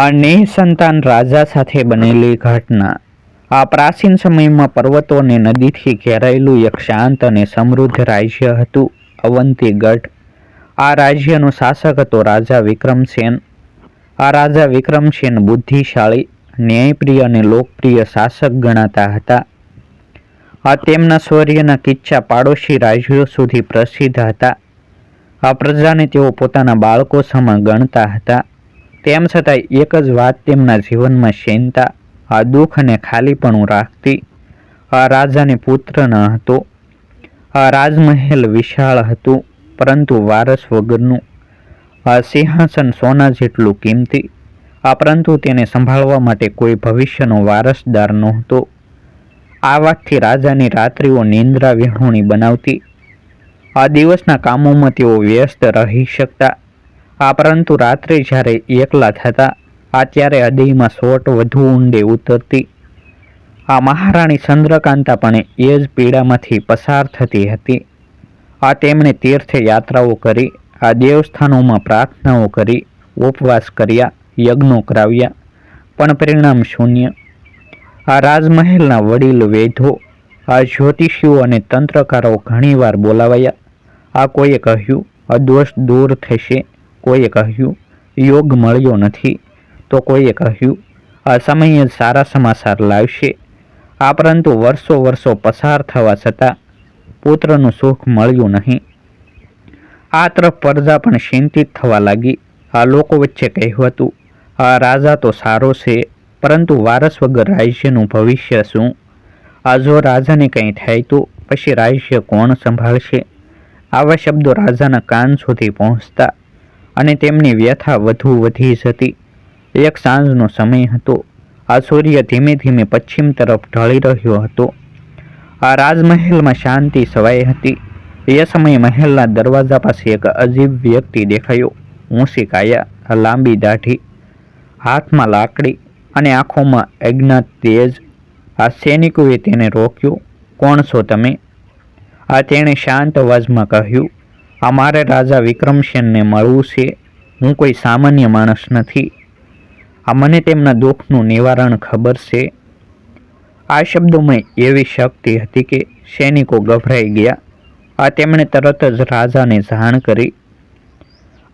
આ નિસંતાન રાજા સાથે બનેલી ઘટના. આ પ્રાચીન સમયમાં પર્વતો અને નદીથી ઘેરાયેલું એક શાંત અને સમૃદ્ધ રાજ્ય હતું અવંતીગઢ આ રાજ્યનો શાસક હતો રાજા વિક્રમસેન. આ રાજા વિક્રમસેન બુદ્ધિશાળી, ન્યાયપ્રિય અને લોકપ્રિય શાસક ગણાતા હતા. આ તેમના શૌર્યના કિચ્છા પાડોશી રાજ્યો સુધી પ્રસિદ્ધ હતા. આ પ્રજાને તેઓ પોતાના બાળકો સમા ગણતા હતા. તેમ છતાં એક જ વાત તેમના જીવનમાં શેનતા, આ દુઃખ અને ખાલીપણું રાખતી. આ રાજાને પુત્ર ન હતો. આ રાજમહેલ વિશાળ હતું, પરંતુ વારસ વગરનું. આ સિંહાસન સોના જેટલું કિંમતી. આ પરંતુ તેને સંભાળવા માટે કોઈ ભવિષ્યનો વારસદાર નહોતો. આ વાતથી રાજાની રાત્રિઓ નિંદ્રા વિહોણી બનાવતી. આ દિવસના કામોમાં તેઓ વ્યસ્ત રહી શકતા. આ પરંતુ રાત્રે જ્યારે એકલા થતા, આ ત્યારે હૃદયમાં સોટ વધુ ઊંડે ઉતરતી. આ મહારાણી ચંદ્રકાંતા પણ એ જ પીડામાંથી પસાર થતી હતી. આ તેમણે તીર્થયાત્રાઓ કરી, આ દેવસ્થાનોમાં પ્રાર્થનાઓ કરી, ઉપવાસ કર્યા, યજ્ઞો કરાવ્યા, પણ પરિણામ શૂન્ય. આ રાજમહેલના વડીલ વૈધો, આ જ્યોતિષીઓ અને તંત્રકારો ઘણીવાર બોલાવાયા. આ કોઈએ કહ્યું અદોષ દૂર થશે. કોઈએ કહ્યું, યોગ મળ્યો નથી. તો કોઈએ કહ્યું, આ સમયે સારા સમાચાર લાવશે. આ પરંતુ વર્ષો વર્ષો પસાર થવા છતાં પુત્રનું સુખ મળ્યું નહીં. આ તરફ પ્રજા પણ ચિંતિત થવા લાગી. આ લોકો વચ્ચે કહ્યું હતું, આ રાજા તો સારો છે, પરંતુ વારસ વગર રાજ્યનું ભવિષ્ય શું? આ જો રાજાને કંઈ થાય તો પછી રાજ્ય કોણ સંભાળશે? આવા શબ્દો રાજાના કાન સુધી પહોંચતા અને તેમની વ્યથા વધુ વધી જતી. એક સાંજનો સમય હતો. આ સૂર્ય ધીમે ધીમે પશ્ચિમ તરફ ઢળી રહ્યો હતો. આ રાજમહેલમાં શાંતિ છવાઈ હતી. એ સમયે મહેલના દરવાજા પાસે એક અજીબ વ્યક્તિ દેખાયો. ઊંસી કાયા, લાંબી દાઢી, હાથમાં લાકડી અને આંખોમાં અજ્ઞાત તેજ. આ સૈનિકોએ તેને રોક્યો, કોણ છો તમે? આ તેણે શાંત અવાજમાં કહ્યું અમારે રાજા વિક્રમસેનને મળવું છે. હું કોઈ સામાન્ય માણસ નથી. આ મને તેમના દુઃખનું નિવારણ ખબર છે. આ શબ્દોમાં એવી શક્તિ હતી કે સૈનિકો ગભરાઈ ગયા. આ તેમણે તરત જ રાજાને જાણ કરી.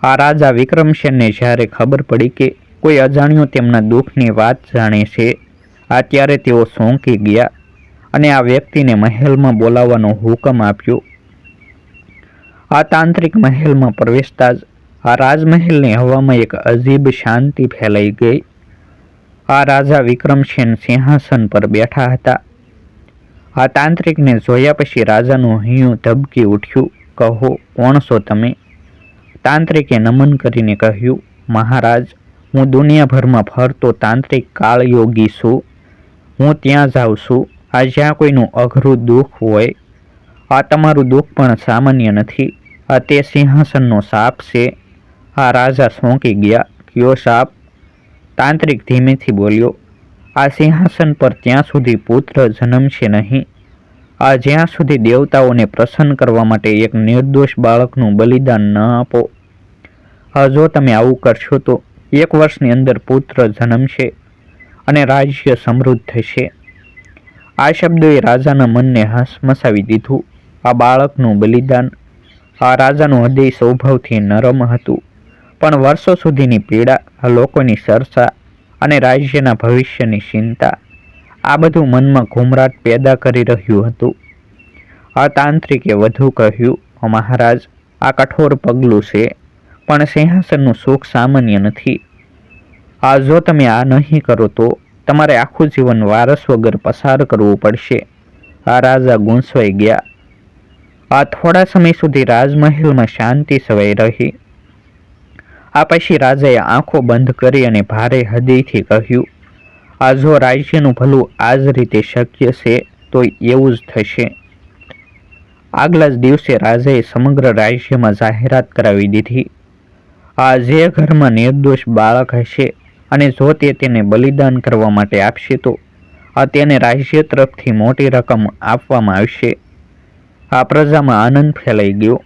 આ રાજા વિક્રમસેનને જ્યારે ખબર પડી કે કોઈ અજાણ્યો તેમના દુઃખની વાત જાણે છે આ ત્યારે તેઓ સોંકી ગયા અને આ વ્યક્તિને મહેલમાં બોલાવવાનો હુકમ આપ્યો. આ તાંત્રિક મહેલમાં પ્રવેશતા જ આ રાજમહેલની હવામાં એક અજીબ શાંતિ ફેલાઈ ગઈ. આ રાજા વિક્રમસેન સિંહાસન પર બેઠા હતા. આ તાંત્રિકને જોયા પછી રાજાનું હૈયું ધબકી ઉઠ્યું. કહો, કોણ છો તમે? તાંત્રિકે નમન કરીને કહ્યું, મહારાજ, હું દુનિયાભરમાં ફરતો તાંત્રિક કાળયોગી છું. હું ત્યાં જાઉં છું. આ જ્યાં કોઈનું અઘરું દુઃખ હોય, આ તમારું દુઃખ પણ સામાન્ય નથી. આ તે સિંહાસનનો સાપ છે. આ રાજા સોંકી ગયા. કયો સાપ? તાંત્રિક ધીમેથી બોલ્યો, આ સિંહાસન પર ત્યાં સુધી પુત્ર જન્મશે નહીં. આ જ્યાં સુધી દેવતાઓને પ્રસન્ન કરવા માટે એક નિર્દોષ બાળકનું બલિદાન ન આપો. હા જો તમે આવું કરશો તો એક વર્ષની અંદર પુત્ર જન્મશે અને રાજ્ય સમૃદ્ધ થશે. આ શબ્દોએ રાજાના મનને હસમસાવી દીધું. આ બાળકનું બલિદાન આ રાજાનું હૃદય સ્વભાવથી નરમ હતું. પણ વર્ષો સુધીની પીડા લોકોની સરસા અને રાજ્યના ભવિષ્યની ચિંતા, આ બધું મનમાં ઘુમરાટ પેદા કરી રહ્યું હતું. આ તાંત્રિકે વધુ કહ્યું મહારાજ, આ કઠોર પગલું છે, પણ સિંહાસનનું સુખ સામાન્ય નથી. આ જો તમે આ નહીં કરો તો તમારે આખું જીવન વારસ વગર પસાર કરવું પડશે. આ રાજા ગુંસવાઈ ગયા. આ થોડા સમય સુધી રાજમહેલમાં શાંતિ સવાઈ રહી. આ પછી રાજાએ આંખો બંધ કરી અને ભારે હૃદયથી કહ્યું, આ જો રાજ્યનું ભલું આ જ રીતે શક્ય છે, તો એવું જ થશે. આગલા જ દિવસે રાજાએ સમગ્ર રાજ્યમાં જાહેરાત કરાવી દીધી. આ જે ઘરમાં નિર્દોષ બાળક હશે અને જો તે તેને બલિદાન કરવા માટે આપશે, તો આ તેને રાજ્ય તરફથી મોટી રકમ આપવામાં આવશે. આ પ્રજામાં આનંદ ફેલાઈ ગયો.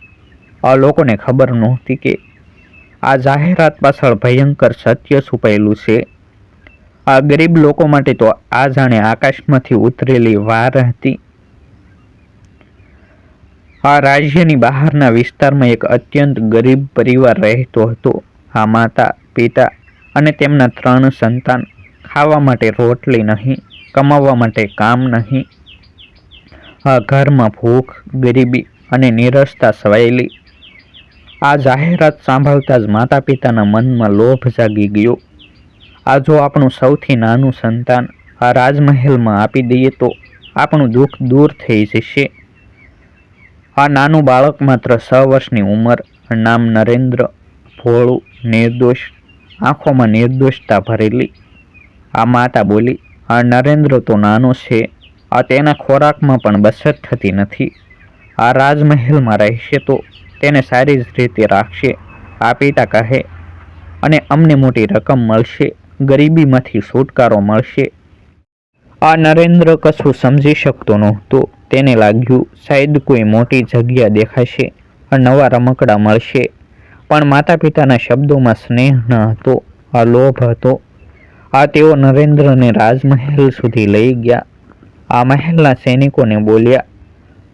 આ લોકોને ખબર નહોતી કે આ જાહેરાત પાછળ ભયંકર સત્ય છુપાયેલું છે. આ ગરીબ લોકો માટે તો આ જાણે આકાશમાંથી ઉતરેલી વાર હતી. આ રાજ્યની બહારના વિસ્તારમાં એક અત્યંત ગરીબ પરિવાર રહેતો હતો. આ માતા, પિતા અને તેમના ત્રણ સંતાન ખાવા માટે રોટલી નહીં કમાવવા માટે કામ નહીં. આ ઘરમાં ભૂખ, ગરીબી અને નિરસતા સવાયેલી. આ જાહેરાત સાંભળતા જ માતા પિતાના મનમાં લોભ જાગી ગયો. આ જો આપણું સૌથી નાનું સંતાન આ રાજમહેલમાં આપી દઈએ તો આપણું દુઃખ દૂર થઈ જશે. આ નાનું બાળક માત્ર છ વર્ષની ઉંમર, નામ નરેન્દ્ર, ભોળું, નિર્દોષ, આંખોમાં નિર્દોષતા ભરેલી. આ માતા બોલી, આ નરેન્દ્ર તો નાનો છે આ તેના ખોરાકમાં પણ બચત થતી નથી. આ રાજમહેલમાં રહેશે તો તેને સારી જ રીતે રાખશે, આ પિતા કહે. અને અમને મોટી રકમ મળશે, ગરીબીમાંથી છુટકારો મળશે. આ નરેન્દ્ર કશું સમજી શકતો નહોતો. તેને લાગ્યું, શાયદ કોઈ મોટી જગ્યા દેખાશે નવા રમકડા મળશે. પણ માતા પિતાના શબ્દોમાં સ્નેહ ન હતો, આ લોભ હતો. આ તેઓ નરેન્દ્રને રાજમહેલ સુધી લઈ ગયા. આ મહેલના સૈનિકોને બોલ્યા,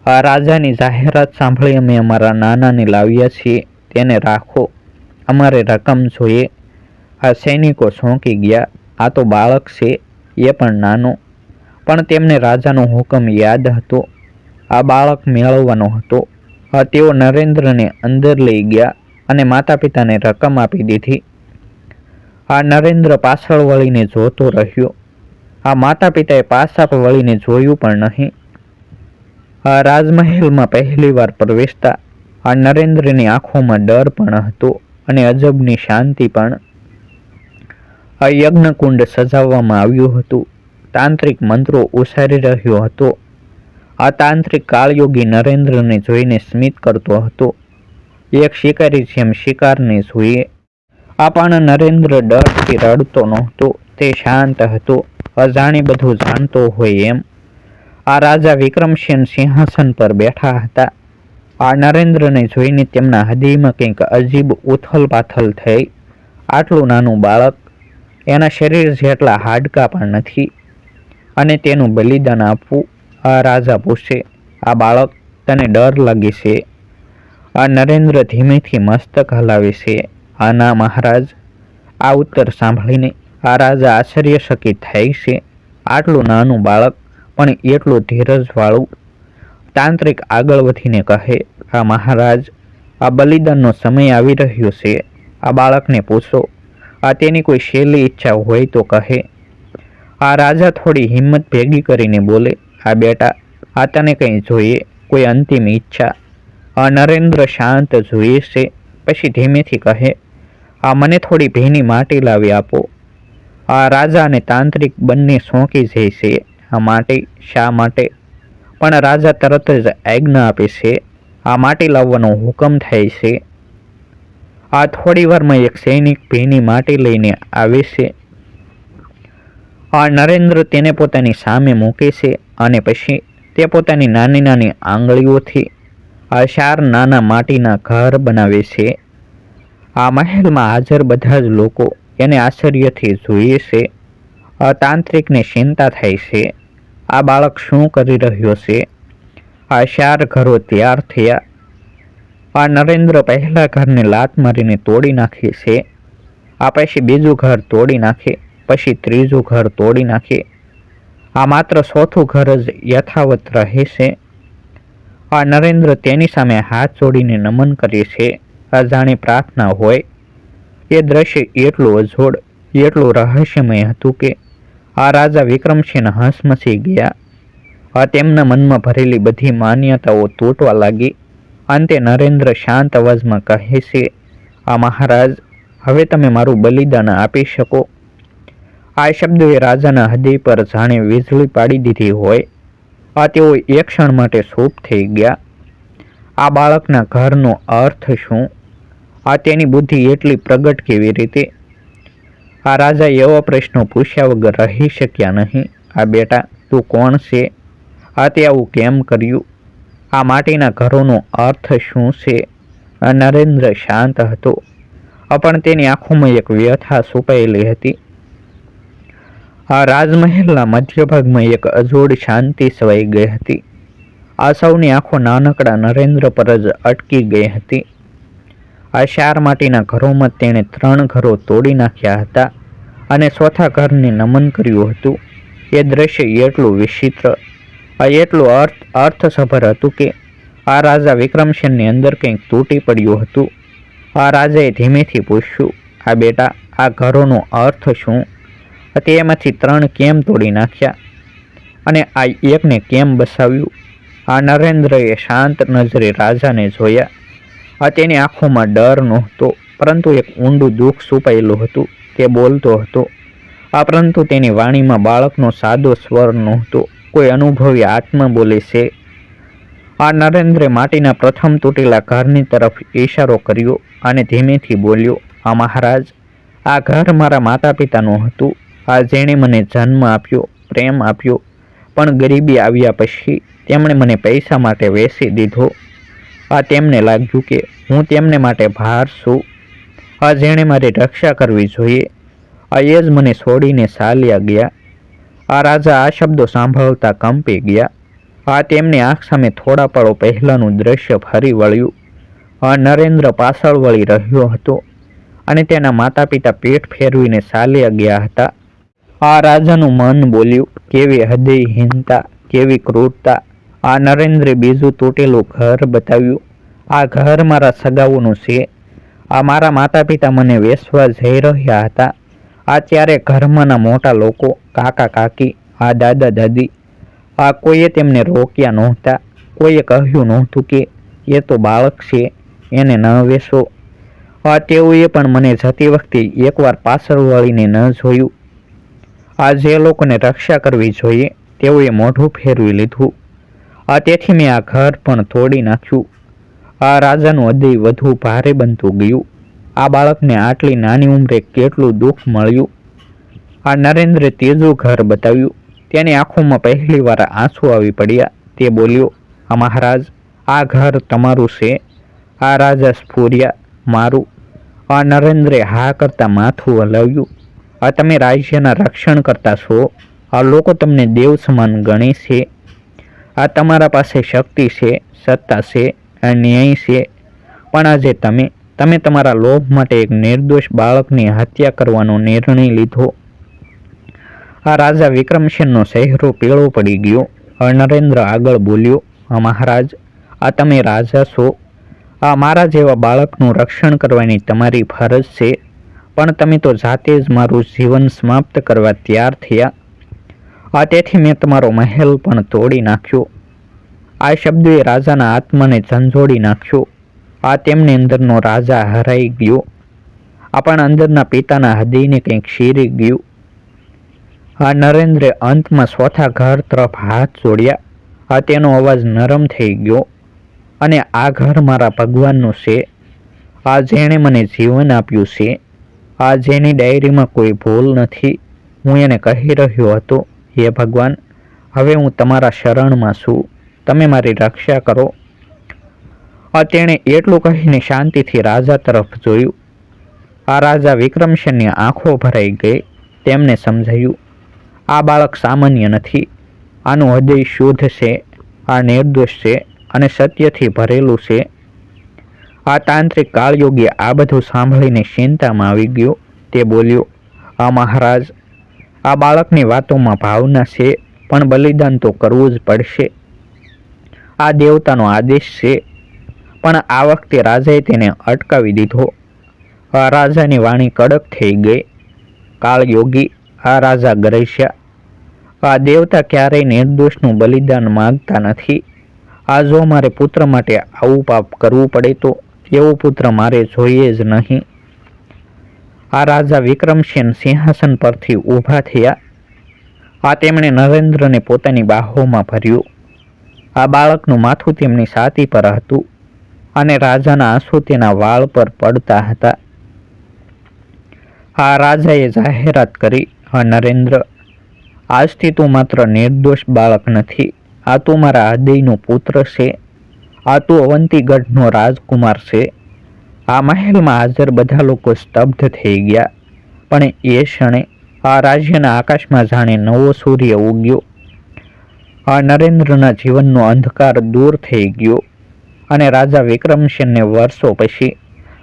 આ રાજાની જાહેરાત સાંભળી અમે અમારા નાનાને લાવ્યા છીએ, તેને રાખો, અમારે રકમ જોઈએ. આ સૈનિકો સોંકી ગયા, આ તો બાળક છે, એ પણ નાનો. પણ તેમને રાજાનો હુકમ યાદ હતો. આ બાળક મેળવવાનો હતો. તેઓ નરેન્દ્રને અંદર લઈ ગયા અને માતા પિતાને રકમ આપી દીધી. આ નરેન્દ્ર પાછળ વળીને જોતો રહ્યો. આ માતા પિતાએ પાછા વળીને જોયું પણ નહીં. આ રાજમહેલમાં પહેલી વાર પ્રવેશતા આ નરેન્દ્રની આંખોમાં ડર પણ હતો અને અજબની શાંતિ પણ. આ યજ્ઞકુંડ સજાવવામાં આવ્યું હતું. તાંત્રિક મંત્રો ઉછારી રહ્યો હતો. આ તાંત્રિક કાળયોગી નરેન્દ્રને જોઈને સ્મિત કરતો હતો. એક શિકારી જેમ શિકારને જોઈએ. આ પણ નરેન્દ્ર ડરથી રડતો નહોતો, તે શાંત હતો. અજાણી બધું જાણતો હોય એમ. આ રાજા વિક્રમસેન સિંહાસન પર બેઠા હતા. આ નરેન્દ્રને જોઈને તેમના હૃદયમાં કંઈક અજીબ ઉથલ પાથલ થઈ. આટલું નાનું બાળક, એના શરીર જેટલા હાડકા પણ નથી. અને તેનું બલિદાન આપવું, આ રાજા પૂછે, આ બાળક, તને ડર લાગે છે? આ નરેન્દ્ર ધીમેથી મસ્તક હલાવે છે. આ ના મહારાજ. આ ઉત્તર સાંભળીને આ રાજા આશ્ચર્યચકિત થાય છે. આટલું નાનું બાળક, પણ એટલું ધીરજવાળું. તાંત્રિક આગળ વધીને કહે આ મહારાજ, આ બલિદાનનો સમય આવી રહ્યો છે. આ બાળકને પૂછો. આ તેની કોઈ શૈલી ઈચ્છા હોય તો કહે. આ રાજા થોડી હિંમત ભેગી કરીને બોલે આ બેટા, આ તને કંઈ જોઈએ? કોઈ અંતિમ ઈચ્છા? આ નરેન્દ્ર શાંત જોઈએ છે. પછી ધીમેથી કહે આ મને થોડી ભીની માટી લાવી આપો. આ રાજા અને તાંત્રિક બંને સોંકી જાય છે, આ માટી, શા માટે? પણ રાજા તરત જ આજ્ઞા આપે છે, આ માટી લાવવાનો હુકમ થાય છે. આ થોડી વારમાં એક સૈનિક ભીની માટી લઈને આવે છે. આ નરેન્દ્ર તેને પોતાની સામે મૂકે છે અને પછી તે પોતાની નાની નાની આંગળીઓથી આ ચાર નાના માટીના ઘર બનાવે છે. આ મહેલમાં હાજર બધા જ લોકો એને આશ્ચર્યથી જોઈએ છે તાંત્રિકને ચિંતા થાય છે, આ બાળક શું કરી રહ્યો છે, આ ચાર ઘરો તૈયાર થયા, આ નરેન્દ્ર પહેલા ઘરને લાત મારીને તોડી નાખે છે, આ પછી બીજું ઘર તોડી નાખે, પછી ત્રીજું ઘર તોડી નાખે, આ માત્ર ચોથું ઘર જ યથાવત રહે છે. આ નરેન્દ્ર તેની સામે હાથ જોડીને નમન કરે છે અજાણી પ્રાર્થના હોય એ દ્રશ્ય એટલું અજોડ, એટલું રહસ્યમય હતું કે આ રાજા વિક્રમસિંહ હસમસી ગયા. આ તેમના મનમાં ભરેલી બધી માન્યતાઓ તૂટવા લાગી. અંતે નરેન્દ્ર શાંત અવાજમાં કહે છે, આ મહારાજ, હવે તમે મારું બલિદાન આપી શકો. આ શબ્દોએ રાજાના હૃદય પર જાણે વીજળી પાડી દીધી હોય. આ તેઓ એક ક્ષણ માટે સૂપ થઈ ગયા. આ બાળકના ઘરનો અર્થ શું? આ તેની બુદ્ધિ એટલી પ્રગટ કેવી રીતે? આ રાજા એવા પ્રશ્નો પૂછ્યા વગર રહી શક્યા નહીં. આ બેટા, તું કોણ છે? આ તે આવું કેમ કર્યું? આ માટીના ઘરોનો અર્થ શું છે? નરેન્દ્ર શાંત હતો. પણ તેની આંખોમાં એક વ્યથા છુપાયેલી હતી. આ રાજમહેલના મધ્ય ભાગમાં એક અજોડ શાંતિ સવાઈ ગઈ હતી. આ સૌની આંખો નાનકડા નરેન્દ્ર પર જ અટકી ગઈ હતી. આ શાર માટીના ઘરોમાં તેણે ત્રણ ઘરો તોડી નાખ્યા હતા અને ચોથા ઘરને નમન કર્યું હતું. એ દ્રશ્ય એટલું વિચિત્ર એટલું અર્થ, અર્થસભર હતું કે આ રાજા વિક્રમસેનની અંદર કંઈક તૂટી પડ્યું હતું. આ રાજાએ ધીમેથી પૂછ્યું, આ બેટા, આ ઘરોનો અર્થ શું? તેમાંથી ત્રણ કેમ તોડી નાખ્યા? અને આ એકને કેમ બસાવ્યું? આ નરેન્દ્રએ શાંત નજરે રાજાને જોયા. આ તેની આંખોમાં ડર નહોતો, પરંતુ એક ઊંડું દુઃખ છુપાયેલું હતું. તે બોલતો હતો આ પરંતુ તેની વાણીમાં બાળકનો સાદો સ્વર નહોતો. કોઈ અનુભવી આત્મા બોલે છે. આ નરેન્દ્રે માટીના પ્રથમ તૂટેલા ઘરની તરફ ઈશારો કર્યો અને ધીમેથી બોલ્યો આ મહારાજ, આ ઘર મારા માતા પિતાનું હતું. આ જેણે મને જન્મ આપ્યો, પ્રેમ આપ્યો, પણ ગરીબી આવ્યા પછી તેમણે મને પૈસા માટે વેચી દીધો. આ તેમને લાગ્યું કે હું તેમને માટે ભાર છું. આ જેણે મારી રક્ષા કરવી જોઈએ. આ એ જ મને છોડીને ચાલ્યા ગયા. આ રાજા આ શબ્દો સાંભળતા કંપી ગયા. આ તેમની આંખ સામે થોડા પળો પહેલાંનું દ્રશ્ય ફરી વળ્યું. આ નરેન્દ્ર પાછળ વળી રહ્યો હતો અને તેના માતા પિતા પેટ ફેરવીને ચાલ્યા ગયા હતા. આ રાજાનું મન બોલ્યું, કેવી હૃદયહીનતા, કેવી ક્રૂરતા આ નરેન્દ્રે બીજું તૂટેલું ઘર બતાવ્યું. આ ઘર મારા સગાઓનું છે. આ મારા માતા પિતા મને વેસવા જઈ રહ્યા હતા. આ ત્યારે ઘરમાંના મોટા લોકો, કાકા, કાકી, આ દાદા, દાદી, આ કોઈએ તેમને રોક્યા નહોતા. કોઈએ કહ્યું નહોતું કે એ તો બાળક છે, એને ન વેસો આ તેઓએ પણ મને જતી વખતે એકવાર પાછળ વળીને ન જોયું. આ જે લોકોને રક્ષા કરવી જોઈએ, તેઓએ મોઢું ફેરવી લીધું. આ તેથી મેં આ ઘર પણ તોડી નાખ્યું. આ રાજાનું હૃદય વધુ ભારે બનતું ગયું. આ બાળકને આટલી નાની ઉંમરે કેટલું દુઃખ મળ્યું? આ નરેન્દ્રે તેજું ઘર બતાવ્યું. તેની આંખોમાં પહેલી વાર આંસુ આવી પડ્યા. તે બોલ્યો, આ મહારાજ, આ ઘર તમારું છે. આ રાજા સ્ફૂર્યા, મારું. આ નરેન્દ્રે હા કરતાં માથું હલાવ્યું. આ તમે રાજ્યના રક્ષણ કરતા છો. આ લોકો તમને દેવ સમાન ગણે છે. આ તમારા પાસે શક્તિ છે, સત્તા છે ન્યાય છે. પણ આજે તમે તમે તમારા લોભ માટે એક નિર્દોષ બાળકની હત્યા કરવાનો નિર્ણય લીધો. આ રાજા વિક્રમસેનનો ચહેરો પીળો પડી ગયો. નરેન્દ્ર આગળ બોલ્યો, આ મહારાજ, આ તમે રાજા છો. આ મારા જેવા બાળકનું રક્ષણ કરવાની તમારી ફરજ છે. પણ તમે તો જાતે જ મારું જીવન સમાપ્ત કરવા તૈયાર થયા. આ તેથી મેં તમારો મહેલ પણ તોડી નાખ્યો. આ શબ્દે રાજાના આત્માને ઝંઝોડી નાખ્યો. આ તેમની અંદરનો રાજા હરાઈ ગયો. આપણા અંદરના પિતાના હૃદયને કંઈક શીરી ગયું. આ નરેન્દ્રે અંતમાં ચોથા ઘર તરફ હાથ જોડ્યા. આ તેનો અવાજ નરમ થઈ ગયો. અને આ ઘર મારા ભગવાનનું છે. આ જેણે મને જીવન આપ્યું છે. આ જેની ડાયરીમાં કોઈ ભૂલ નથી. હું એને કહી રહ્યો હતો. હે ભગવાન, હવે હું તમારા શરણમાં છું. તમે મારી રક્ષા કરો. આ તેણે એટલું કહીને શાંતિથી રાજા તરફ જોયું. આ રાજા વિક્રમસેનની આંખો ભરાઈ ગઈ. તેમને સમજાયું, આ બાળક સામાન્ય નથી. આનું હૃદય શુદ્ધ છે, આ નિર્દોષ છે અને સત્યથી ભરેલું છે. આ તાંત્રિક કાળયોગી આ બધું સાંભળીને ચિંતામાં આવી ગયો. તે બોલ્યો આ મહારાજ આ બાળકની વાતોમાં ભાવના છે, પણ બલિદાન તો કરવું જ પડશે. આ દેવતાનો આદેશ છે. પણ આ વખતે રાજાએ તેને અટકાવી દીધો. આ રાજાની વાણી કડક થઈ ગઈ. કાળ યોગી આ રાજા ગરસ્યા આ દેવતા ક્યારેય નિર્દોષનું બલિદાન માગતા નથી. આ જો મારે પુત્ર માટે આવું પાપ કરવું પડે તો એવો પુત્ર મારે જોઈએ જ નહીં. આ રાજા વિક્રમસેન સિંહાસન પરથી ઊભા થયા. આ તેમણે નરેન્દ્રને પોતાની બાહોમાં ભર્યું. આ બાળકનું માથું તેમની છાતી પર હતું અને રાજાના આંસુ તેના વાળ પર પડતા હતા. આ રાજાએ જાહેરાત કરી, હા નરેન્દ્ર, આજથી તું માત્ર નિર્દોષ બાળક નથી. આ તું મારા હૃદયનો પુત્ર છે. આ તું અવંતીગઢનો રાજકુમાર છે. આ મહેલમાં હાજર બધા લોકો સ્તબ્ધ થઈ ગયા. પણ એ ક્ષણે આ રાજ્યના આકાશમાં જાણે નવો સૂર્ય ઉગ્યો. આ નરેન્દ્રના જીવનનો અંધકાર દૂર થઈ ગયો અને રાજા વિક્રમસેનને વર્ષો પછી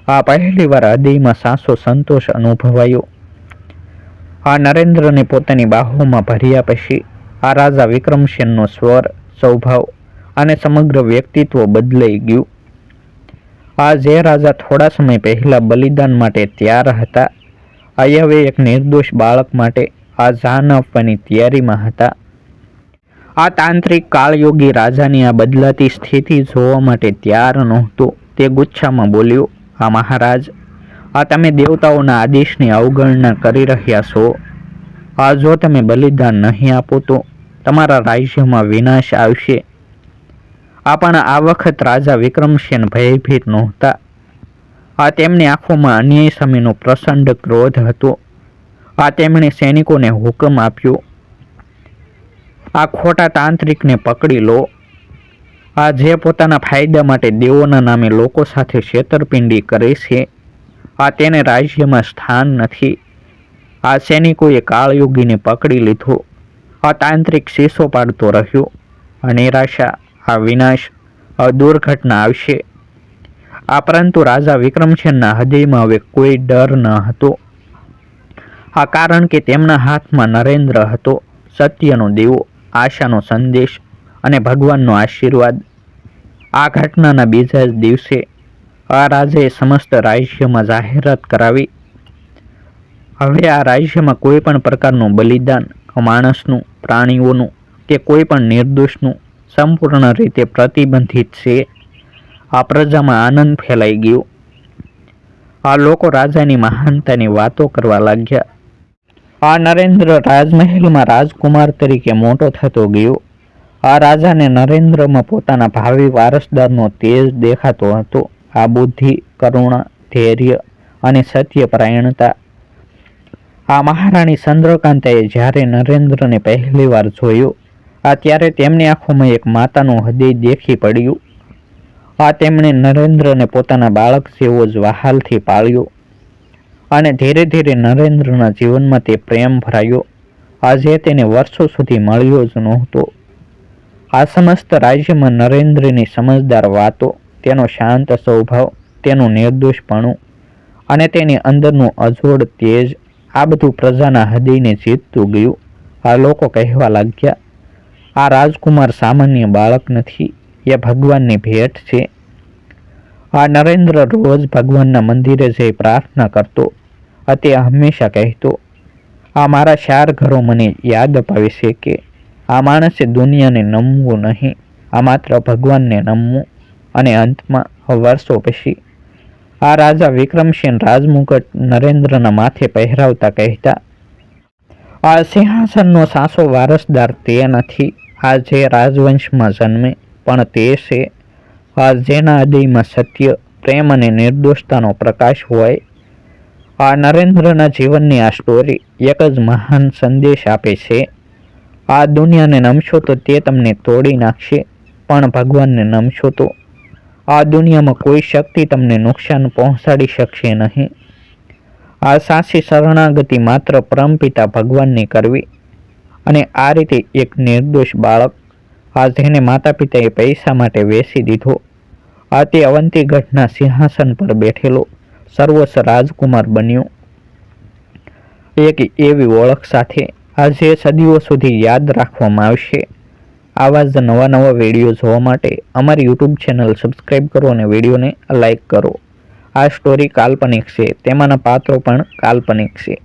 આ પહેલીવાર હૃદયમાં સાસો સંતોષ અનુભવાયો. આ નરેન્દ્રને પોતાની બાહોમાં ભર્યા પછી આ રાજા વિક્રમસેનનો સ્વર, સ્વભાવ અને સમગ્ર વ્યક્તિત્વ બદલાઈ ગયું. આ જે રાજા થોડા સમય પહેલા બલિદાન માટે તૈયાર હતા. અયવે એક નિર્દોષ બાળક માટે આ જાન આપવાની તૈયારીમાં હતા. આ તાંત્રિક કાળયોગી રાજાની આ બદલાતી સ્થિતિ જોવા માટે તૈયાર નહોતો. તે ગુચ્છામાં બોલ્યો આ મહારાજ, આ તમે દેવતાઓના આદેશની અવગણના કરી રહ્યા છો. આ જો તમે બલિદાન નહીં આપો તો તમારા રાજ્યમાં વિનાશ આવશે. આ પણ આ વખત રાજા વિક્રમસેન ભયભીત નહોતા. આ તેમની આંખોમાં અન્યાય સામેનો પ્રચંડ ક્રોધ હતો. આ તેમણે સૈનિકોને હુકમ આપ્યો. આ ખોટા તાંત્રિકને પકડી લો. આ જે પોતાના ફાયદા માટે દેવોના નામે લોકો સાથે છેતરપિંડી કરે છે, આ તેને રાજ્યમાં સ્થાન નથી. આ સૈનિકોએ કાળયોગીને પકડી લીધો. આ તાંત્રિક શીશો પાડતો રહ્યો નિરાશા આ વિનાશ દુર્ઘટના આવશે. આ પરંતુ રાજા વિક્રમસેનના હૃદયમાં હવે કોઈ ડર ન હતો. આ કારણ કે તેમના હાથમાં નરેન્દ્ર હતો, સત્યનો દેવો, આશાનો સંદેશ અને ભગવાનનો આશીર્વાદ. આ ઘટનાના બીજા જ દિવસે આ રાજાએ સમસ્ત રાજ્યમાં જાહેરાત કરાવી. હવે આ રાજ્યમાં કોઈ પણ પ્રકારનું બલિદાન, માણસનું, પ્રાણીઓનું કે કોઈ પણ નિર્દોષનું સંપૂર્ણ રીતે પ્રતિબંધિત છે. આ પ્રજામાં આનંદ ફેલાઈ ગયો. આ લોકો રાજાની મહાનતાની વાતો કરવા લાગ્યા. આ નરેન્દ્ર રાજમહેલમાં રાજકુમાર તરીકે મોટો થતો ગયો. આ રાજાને નરેન્દ્રમાં પોતાના ભાવિ વારસદારનો તેજ દેખાતો હતો. આ બુદ્ધિ, કરુણા, ધૈર્ય અને સત્યપરાયણતા. આ મહારાણી ચંદ્રકાંતાએ જ્યારે નરેન્દ્રને પહેલી વાર જોયો આ ત્યારે તેમની આંખોમાં એક માતાનું હૃદય દેખી પડ્યું. આ તેમણે નરેન્દ્રને પોતાના બાળક જેવો જ વહાલથી પાળ્યો અને ધીરે ધીરે નરેન્દ્રના જીવનમાં તે પ્રેમ ભરાયો. આજે તેને વર્ષો સુધી મળ્યો જ નહોતો. આ સમસ્ત રાજ્યમાં નરેન્દ્રની સમજદાર વાતો, તેનો શાંત સ્વભાવ, તેનું નિર્દોષપણું અને તેની અંદરનું અજોડ તેજ, આ બધું પ્રજાના હૃદયને જીતતું ગયું. આ લોકો કહેવા લાગ્યા આ રાજકુમાર સામાન્ય બાળક નથી. એ ભગવાનની ભેટ છે. આ નરેન્દ્ર રોજ ભગવાનના મંદિરે જઈ પ્રાર્થના કરતો. અતે હંમેશા કહેતો, આ મારા ચાર ઘરો મને યાદ અપાવે છે કે આ માણસે દુનિયાને નમવું નહીં. આ માત્ર ભગવાનને નમવું. અને અંતમાં વર્ષો પછી આ રાજા વિક્રમસેન રાજમુકટ નરેન્દ્રના માથે પહેરાવતા કહેતા, આ સિંહાસનનો સાસો વારસદાર તે નથી. આ જે રાજવંશમાં જન્મે, પણ તે છે આ જેના હૃદયમાં સત્ય, પ્રેમ અને નિર્દોષતાનો પ્રકાશ હોય. આ નરેન્દ્રના જીવનની આ સ્ટોરી એક જ મહાન સંદેશ આપે છે. આ દુનિયાને નમશો તો તે તમને તોડી નાખશે, પણ ભગવાનને નમશો તો. આ દુનિયામાં કોઈ શક્તિ તમને નુકસાન પહોંચાડી શકશે નહીં. આ સાચી શરણાગતિ માત્ર પરમપિતા ભગવાનની કરવી અને આ રીતે એક નિર્દોષ બાળક આ જેને માતા પિતાએ પૈસા માટે વેચી દીધો. આ તે અવંતીગઢના સિંહાસન પર બેઠેલો સર્વસ્વ રાજકુમાર બન્યો. એક એવી ઓળખ સાથે આજે સદીઓ સુધી યાદ રાખવામાં આવશે. આવા જ નવા નવા વીડિયો જોવા માટે અમારી યુટ્યુબ ચેનલ સબસ્ક્રાઈબ કરો અને વિડીયોને લાઇક કરો. આ સ્ટોરી કાલ્પનિક છે. તેમાંના પાત્રો પણ કાલ્પનિક છે.